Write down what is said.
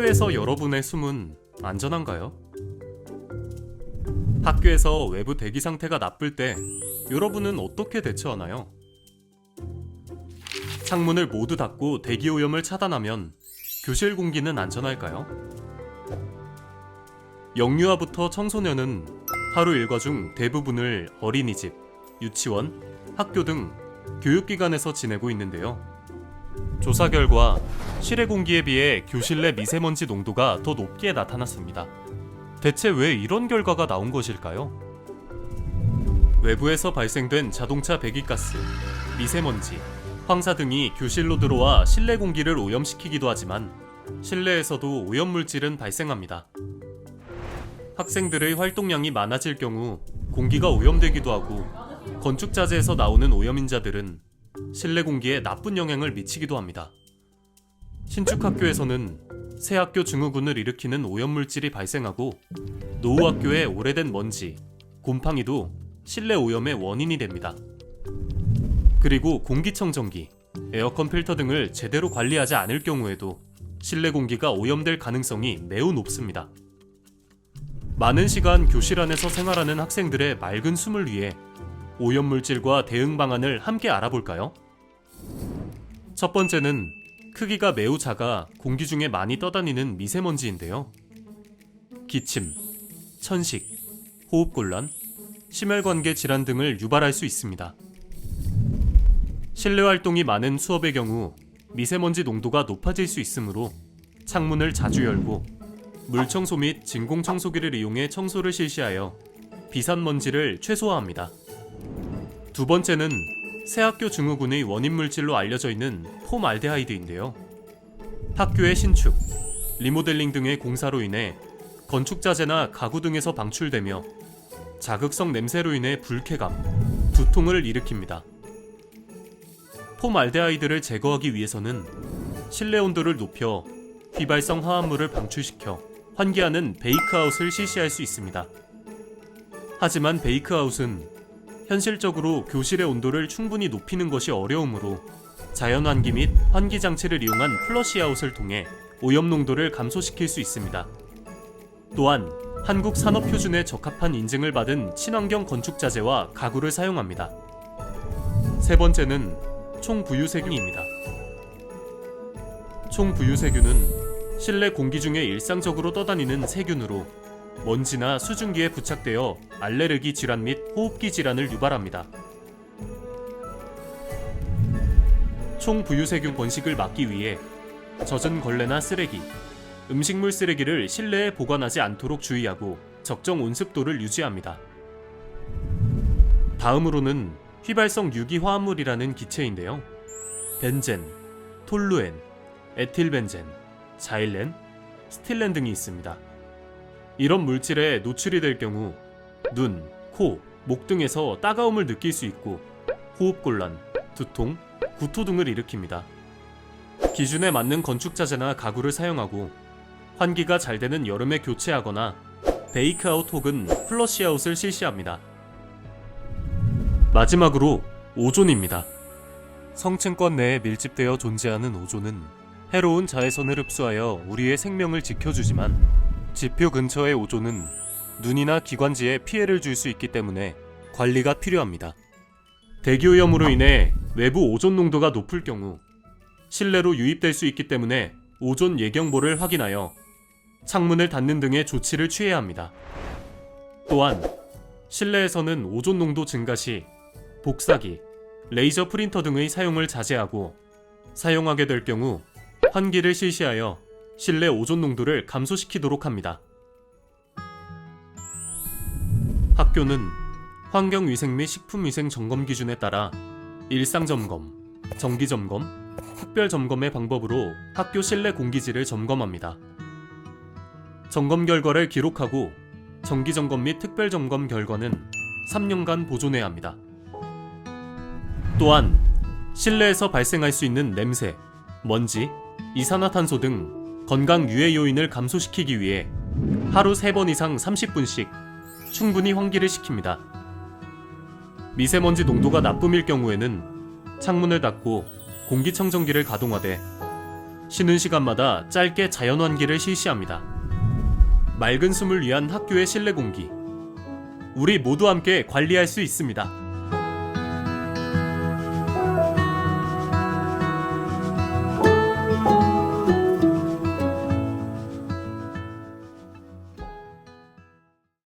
학교에서 여러분의 숨은 안전한가요? 학교에서 외부 대기 상태가 나쁠 때 여러분은 어떻게 대처하나요? 창문을 모두 닫고 대기 오염을 차단하면 교실 공기는 안전할까요? 영유아부터 청소년은 하루 일과 중 대부분을 어린이집, 유치원, 학교 등 교육기관에서 지내고 있는데요. 조사 결과 실외 공기에 비해 교실 내 미세먼지 농도가 더 높게 나타났습니다. 대체 왜 이런 결과가 나온 것일까요? 외부에서 발생된 자동차 배기가스, 미세먼지, 황사 등이 교실로 들어와 실내 공기를 오염시키기도 하지만 실내에서도 오염물질은 발생합니다. 학생들의 활동량이 많아질 경우 공기가 오염되기도 하고 건축자재에서 나오는 오염인자들은 실내 공기에 나쁜 영향을 미치기도 합니다. 신축 학교에서는 새 학교 증후군을 일으키는 오염물질이 발생하고 노후 학교의 오래된 먼지, 곰팡이도 실내 오염의 원인이 됩니다. 그리고 공기청정기, 에어컨 필터 등을 제대로 관리하지 않을 경우에도 실내 공기가 오염될 가능성이 매우 높습니다. 많은 시간 교실 안에서 생활하는 학생들의 맑은 숨을 위해 오염물질과 대응 방안을 함께 알아볼까요? 첫 번째는 크기가 매우 작아 공기 중에 많이 떠다니는 미세먼지인데요. 기침, 천식, 호흡곤란, 심혈관계 질환 등을 유발할 수 있습니다. 실내 활동이 많은 수업의 경우 미세먼지 농도가 높아질 수 있으므로 창문을 자주 열고 물 청소 및 진공 청소기를 이용해 청소를 실시하여 비산먼지를 최소화합니다. 두 번째는 새 학교 증후군의 원인 물질로 알려져 있는 폼알데하이드인데요. 학교의 신축, 리모델링 등의 공사로 인해 건축 자재나 가구 등에서 방출되며 자극성 냄새로 인해 불쾌감, 두통을 일으킵니다. 폼알데하이드를 제거하기 위해서는 실내 온도를 높여 휘발성 화합물을 방출시켜 환기하는 베이크아웃을 실시할 수 있습니다. 하지만 베이크아웃은 현실적으로 교실의 온도를 충분히 높이는 것이 어려우므로 자연 환기 및 환기 장치를 이용한 플러시아웃을 통해 오염 농도를 감소시킬 수 있습니다. 또한 한국 산업 표준에 적합한 인증을 받은 친환경 건축 자재와 가구를 사용합니다. 세 번째는 총부유세균입니다. 총부유세균은 실내 공기 중에 일상적으로 떠다니는 세균으로 먼지나 수증기에 부착되어 알레르기 질환 및 호흡기 질환을 유발합니다. 총부유세균 번식을 막기 위해 젖은 걸레나 쓰레기, 음식물 쓰레기를 실내에 보관하지 않도록 주의하고 적정 온습도를 유지합니다. 다음으로는 휘발성 유기 화합물이라는 기체인데요. 벤젠, 톨루엔, 에틸벤젠, 자일렌, 스틸렌 등이 있습니다. 이런 물질에 노출이 될 경우 눈, 코, 목 등에서 따가움을 느낄 수 있고 호흡곤란, 두통, 구토 등을 일으킵니다. 기준에 맞는 건축 자재나 가구를 사용하고 환기가 잘 되는 여름에 교체하거나 베이크아웃 혹은 플러시아웃을 실시합니다. 마지막으로 오존입니다. 성층권 내에 밀집되어 존재하는 오존은 해로운 자외선을 흡수하여 우리의 생명을 지켜주지만 지표 근처의 오존은 눈이나 기관지에 피해를 줄 수 있기 때문에 관리가 필요합니다. 대기오염으로 인해 외부 오존 농도가 높을 경우 실내로 유입될 수 있기 때문에 오존 예경보를 확인하여 창문을 닫는 등의 조치를 취해야 합니다. 또한 실내에서는 오존 농도 증가 시 복사기, 레이저 프린터 등의 사용을 자제하고 사용하게 될 경우 환기를 실시하여 실내 오존 농도를 감소시키도록 합니다. 학교는 환경위생 및 식품위생 점검 기준에 따라 일상 점검, 정기 점검, 특별 점검의 방법으로 학교 실내 공기질을 점검합니다. 점검 결과를 기록하고 정기 점검 및 특별 점검 결과는 3년간 보존해야 합니다. 또한 실내에서 발생할 수 있는 냄새, 먼지, 이산화탄소 등 건강 유해 요인을 감소시키기 위해 하루 3번 이상 30분씩 충분히 환기를 시킵니다. 미세먼지 농도가 나쁨일 경우에는 창문을 닫고 공기청정기를 가동하되 쉬는 시간마다 짧게 자연환기를 실시합니다. 맑은 숨을 위한 학교의 실내 공기. 우리 모두 함께 관리할 수 있습니다.